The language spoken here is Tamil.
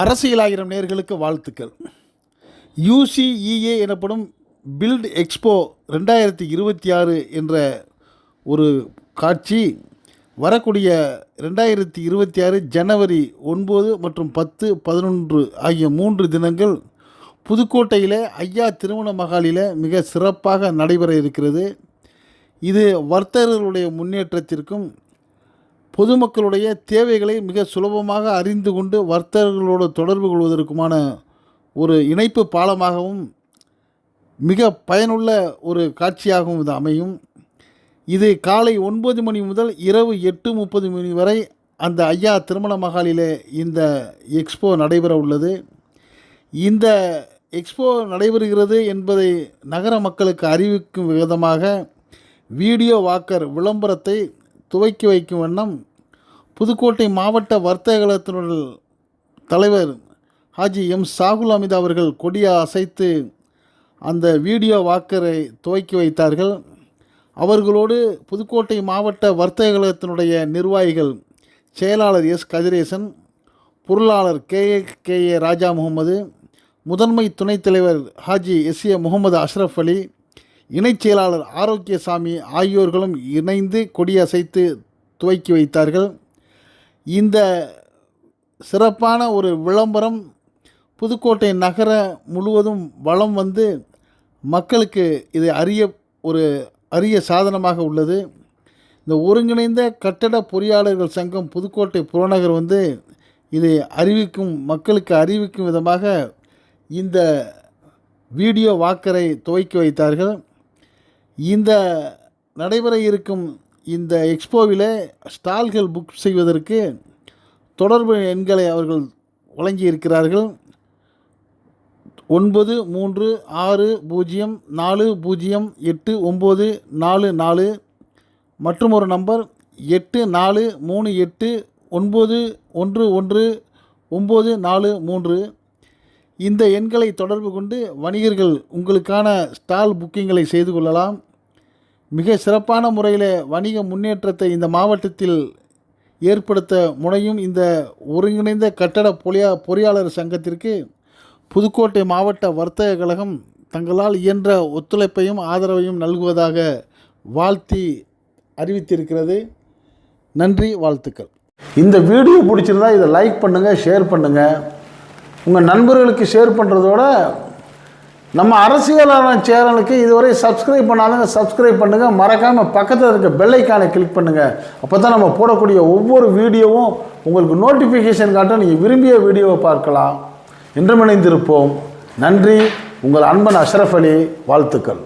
அரசியலாயிரம் நேர்களுக்கு வாழ்த்துக்கள். யூசிஇஏ எனப்படும் பில்ட் எக்ஸ்போ ரெண்டாயிரத்தி இருபத்தி ஆறு என்ற ஒரு காட்சி வரக்கூடிய ரெண்டாயிரத்தி இருபத்தி ஆறு ஜனவரி ஒன்பது மற்றும் பத்து பதினொன்று ஆகிய மூன்று தினங்கள் புதுக்கோட்டையில் ஐயா திருமண மகாலில் மிக சிறப்பாக நடைபெற இருக்கிறது. இது வர்த்தகர்களுடைய முன்னேற்றத்திற்கும் பொதுமக்களுடைய தேவைகளை மிக சுலபமாக அறிந்து கொண்டு வர்த்தகர்களோடு தொடர்பு கொள்வதற்குமான ஒரு இணைப்பு பாலமாகவும் மிக பயனுள்ள ஒரு காட்சியாகவும் இது அமையும். இது காலை ஒன்பது மணி முதல் இரவு எட்டு முப்பது மணி வரை அந்த ஐயா திருமண மகாலிலே இந்த எக்ஸ்போ நடைபெற உள்ளது. இந்த எக்ஸ்போ நடைபெறுகிறது என்பதை நகர மக்களுக்கு அறிவிக்கும் விதமாக வீடியோ வாக்கர் விளம்பரத்தை துவக்கி வைக்கும் வண்ணம் புதுக்கோட்டை மாவட்ட வர்த்தகத்தினுடைய தலைவர் ஹாஜி எம். சாகுல் அமித் அவர்கள் கொடியை அசைத்து அந்த வீடியோ வாக்கரை துவக்கி வைத்தார்கள். அவர்களோடு புதுக்கோட்டை மாவட்ட வர்த்தக கழகத்தினுடைய நிர்வாகிகள் செயலாளர் எஸ். கதிரேசன் பொருளாளர் K. A K. A. Raja Muhammad முதன்மை துணைத் தலைவர் ஹாஜி எஸ். ஏ. முகமது அஷ்ரஃப் அலி இணைச் செயலாளர் ஆரோக்கியசாமி ஆகியோர்களும் இணைந்து கொடியசைத்து துவக்கி வைத்தார்கள். இந்த சிறப்பான ஒரு விளம்பரம் புதுக்கோட்டை நகர முழுவதும் வளம் வந்து மக்களுக்கு இது அரிய ஒரு அரிய சாதனமாக உள்ளது. இந்த ஒருங்கிணைந்த கட்டட பொறியாளர்கள் சங்கம் புதுக்கோட்டை புறநகர் வந்து இதை அறிவிக்கும் மக்களுக்கு அறிவிக்கும் விதமாக இந்த வீடியோ வாக்கரை துவக்கி வைத்தார்கள். இந்த நடைபெற இருக்கும் இந்த எக்ஸ்போவில் ஸ்டால்கள் புக் செய்வதற்கு தொடர்பு எண்களை அவர்கள் வழங்கியிருக்கிறார்கள் ஒன்பது மூன்று ஆறு பூஜ்ஜியம் நாலு பூஜ்ஜியம் எட்டு ஒம்பது நாலு நாலு. மற்றும் ஒரு நம்பர் எட்டு நாலு மூணு எட்டு ஒன்பது ஒன்று ஒன்று ஒம்பது நாலு மூன்று. இந்த எண்களை தொடர்பு கொண்டு வணிகர்கள் உங்களுக்கான ஸ்டால் புக்கிங்களை செய்து கொள்ளலாம். மிக சிறப்பான முறையில் வணிக முன்னேற்றத்தை இந்த மாவட்டத்தில் ஏற்படுத்த முனையும் இந்த ஒருங்கிணைந்த கட்டட பொறியா பொறியாளர் சங்கத்திற்கு புதுக்கோட்டை மாவட்ட வர்த்தக கழகம் தங்களால் இயன்ற ஒத்துழைப்பையும் ஆதரவையும் நல்குவதாக வாழ்த்தி அறிவித்திருக்கிறது. நன்றி வாழ்த்துக்கள். இந்த வீடியோ பிடிச்சிருந்தா இதை லைக் பண்ணுங்கள் ஷேர் பண்ணுங்கள் உங்கள் நண்பர்களுக்கு ஷேர் பண்ணுறதோட நம்ம அரசியலான சேனலுக்கு இதுவரை சப்ஸ்கிரைப் பண்ணாதவங்க சப்ஸ்கிரைப் பண்ணுங்கள் மறக்காமல் பக்கத்தில் இருக்க பெல்லைக்கானை கிளிக் பண்ணுங்கள் அப்போ தான் நம்ம போடக்கூடிய ஒவ்வொரு வீடியோவும் உங்களுக்கு நோட்டிஃபிகேஷன் காட்டும் நீங்கள் விரும்பிய வீடியோவை பார்க்கலாம். இன்றும் இணைந்திருப்போம் நன்றி. உங்கள் அன்பன் அஷ்ரஃப் அலி. வாழ்த்துக்கள்.